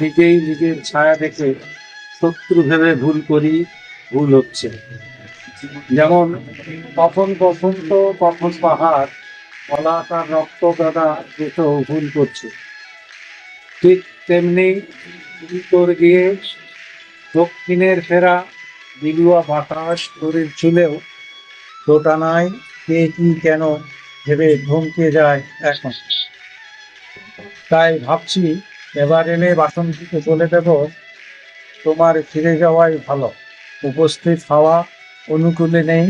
নিজেই নিজের ছায়া দেখে শত্রু ভেবে ভুল করি, ভুল হচ্ছে। যেমন কখন বসন্ত, কখন পাহাড় কলা তার রক্ত গাদা দেখেও ভুল করছে। ঠিক তেমনি উত্তর গিয়ে দক্ষিণের ফেরা দিলুয়া বাতাস শরীর চুলেও দোটানায় কে কি কেন ভেবে ধমকে যায় এখন। তাই ভাবছি এবার এলে বাসন্তীকে বলে দেব তোমার ফিরে যাওয়াই ভালো। উপস্থিত হওয়া অনুকূলে নেই।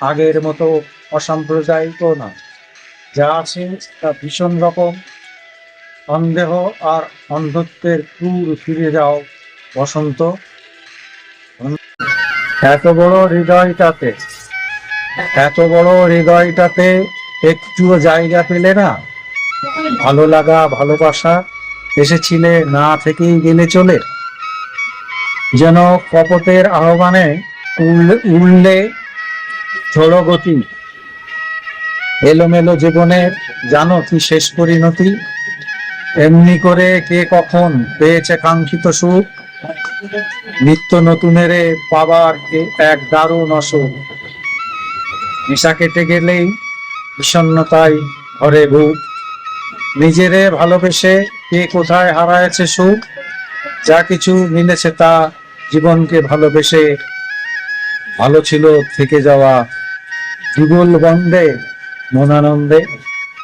আগের মতো অসাম্প্রদায়িক না। যা আছে তা ভীষণ রকম। সন্দেহ আর অন্ধত্বের ক্রূর ফিরে যাও, বসন্ত। এত বড় হৃদয়টাতে, এত বড় হৃদয়টাতে একটুও জায়গা পেলে না? ভালো লাগা, ভালোবাসা এসেছিলে না থেকেই গেলে চলে। যেন কপতের আহ্বানে উড়লে উড়লে গতি এলোমেলো জীবনের জানো কি শেষ পরিণতি। এমনি করে কে কখন পেয়েছে কাঙ্ক্ষিত সুখ? নিত্য নতুনেরে পাবার এক দারুণ অসুখ। নেশা কেটে গেলেই বিষণ্ণতায় ঘরে বুক নিজেরে ভালোবেসে কে কোথায় হারায়েছে সুখ, যা কিছু মিলেছে তা জীবনকে ভালোবেসে ভালো ছিল থেকে যাওয়া। দ্বিগুল বন্দে, মনানন্দে।